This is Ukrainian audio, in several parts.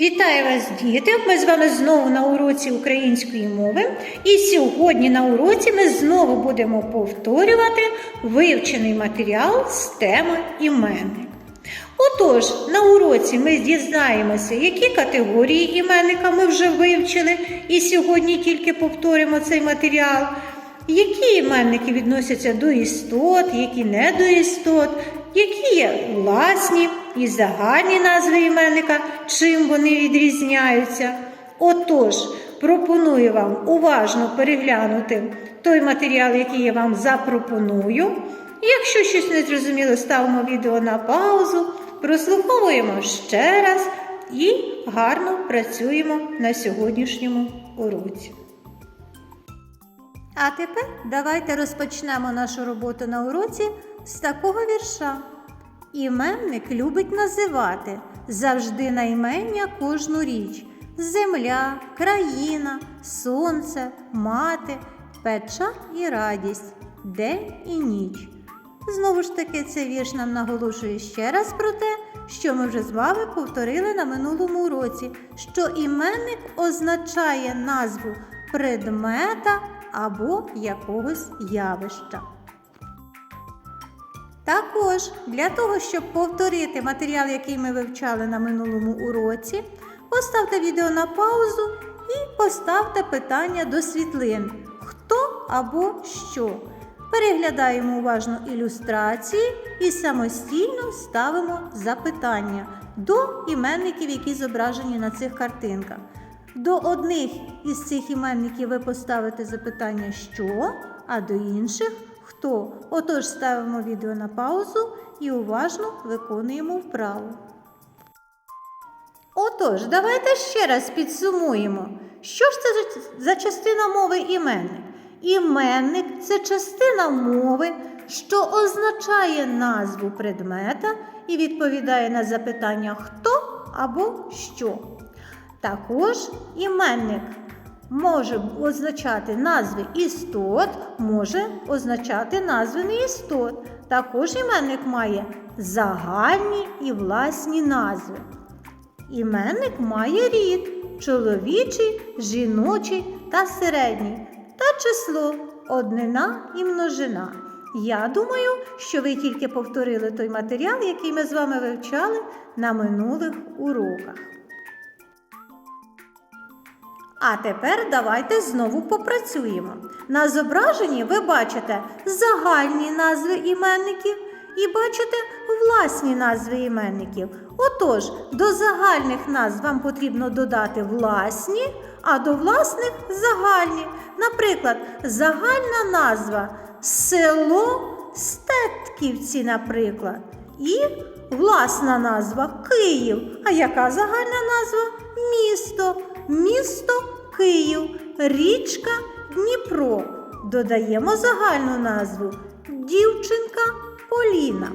Вітаю вас, діти! Ми з вами знову на уроці української мови. І сьогодні на уроці ми знову будемо повторювати вивчений матеріал з теми іменник. Отож, на уроці ми дізнаємося, які категорії іменника ми вже вивчили, і сьогодні тільки повторимо цей матеріал. Які іменники відносяться до істот, які не до істот, які є власні і загальні назви іменника, чим вони відрізняються. Отож, пропоную вам уважно переглянути той матеріал, який я вам запропоную. Якщо щось не зрозуміло, ставимо відео на паузу, прослуховуємо ще раз і гарно працюємо на сьогоднішньому уроці. А тепер давайте розпочнемо нашу роботу на уроці з такого вірша. Іменник любить називати завжди наймення кожну річ: земля, країна, сонце, мати, печаль і радість, день і ніч. Знову ж таки, цей вірш нам наголошує ще раз про те, що ми вже з вами повторили на минулому уроці, що іменник означає назву предмета або якогось явища. Також для того, щоб повторити матеріал, який ми вивчали на минулому уроці, поставте відео на паузу і поставте питання до світлин хто або що. Переглядаємо уважно ілюстрації і самостійно ставимо запитання до іменників, які зображені на цих картинках. До одних із цих іменників ви поставите запитання що, а до інших хто. Отож ставимо відео на паузу і уважно виконуємо вправу. Отож, давайте ще раз підсумуємо, що ж це за- частина мови іменник? Іменник це частина мови, що означає назву предмета і відповідає на запитання хто або що. Також іменник може означати назви істот, може означати назви неістот. Також іменник має загальні і власні назви. Іменник має рід чоловічий, жіночий та середній та число однина і множина. Я думаю, що ви тільки повторили той матеріал, який ми з вами вивчали на минулих уроках. А тепер давайте знову попрацюємо. На зображенні ви бачите загальні назви іменників і бачите власні назви іменників. Отож, до загальних назв вам потрібно додати власні, а до власних загальні. Наприклад, загальна назва село Стетківці, наприклад. І власна назва Київ. А яка загальна назва? Місто. Місто Київ, річка Дніпро. Додаємо загальну назву Дівчинка Поліна.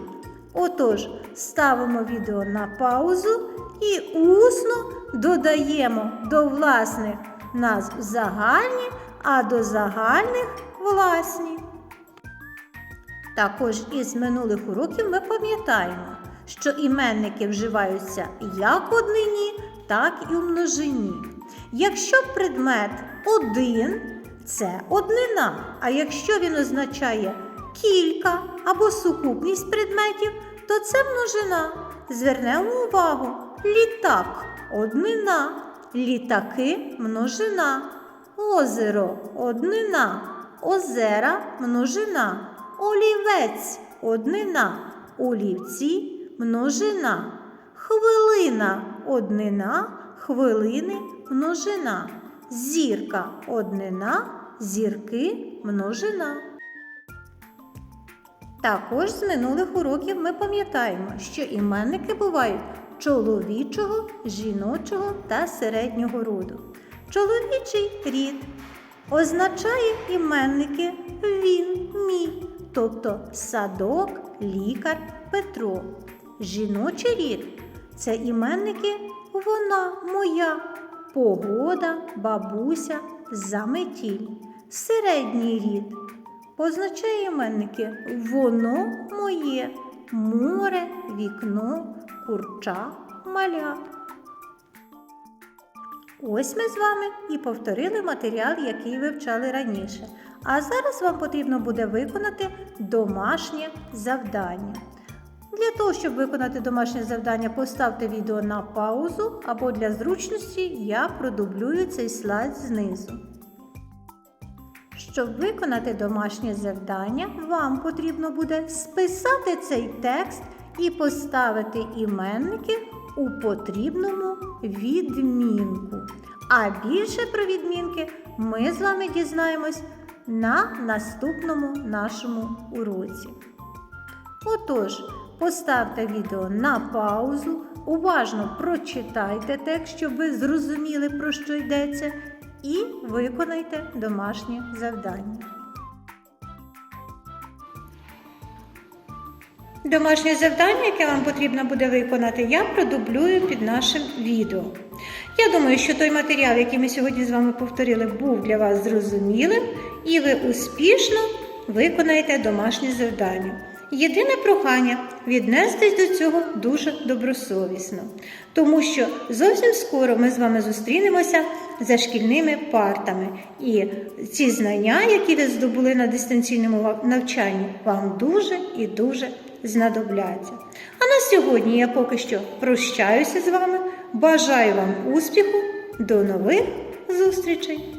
Отож, ставимо відео на паузу і усно додаємо до власних назв загальні, а до загальних власні. Також із минулих уроків ми пам'ятаємо, що іменники вживаються як однині, так і в множині. Якщо предмет один, це однина. А якщо він означає кілька або сукупність предметів, то це множина. Звернемо увагу: літак однина, літаки множина, озеро однина, озера множина, олівець однина, олівці множина, хвилина однина, хвилини множина, зірка однина, зірки множина. Також з минулих уроків ми пам'ятаємо, що іменники бувають чоловічого, жіночого та середнього роду. Чоловічий рід означає іменники він, мій, тобто садок, лікар, Петро. Жіночий рід це іменники вона моя, погода, бабуся, заметіль. Середній рід позначає іменники воно моє, море, вікно, курча, маля. Ось ми з вами і повторили матеріал, який вивчали раніше. А зараз вам потрібно буде виконати домашнє завдання. Для того, щоб виконати домашнє завдання, поставте відео на паузу або для зручності я продублюю цей слайд знизу. Щоб виконати домашнє завдання, вам потрібно буде списати цей текст і поставити іменники у потрібному відмінку. А більше про відмінки ми з вами дізнаємось на наступному нашому уроці. Отож, поставте відео на паузу, уважно прочитайте текст, щоб ви зрозуміли, про що йдеться, і виконайте домашнє завдання. Домашнє завдання, яке вам потрібно буде виконати, я продублюю під нашим відео. Я думаю, що той матеріал, який ми сьогодні з вами повторили, був для вас зрозумілим, і ви успішно виконаєте домашнє завдання. Єдине прохання віднестись до цього дуже добросовісно, тому що зовсім скоро ми з вами зустрінемося за шкільними партами. І ці знання, які ви здобули на дистанційному навчанні, вам дуже і дуже знадобляться. А на сьогодні я поки що прощаюся з вами. Бажаю вам успіху, до нових зустрічей!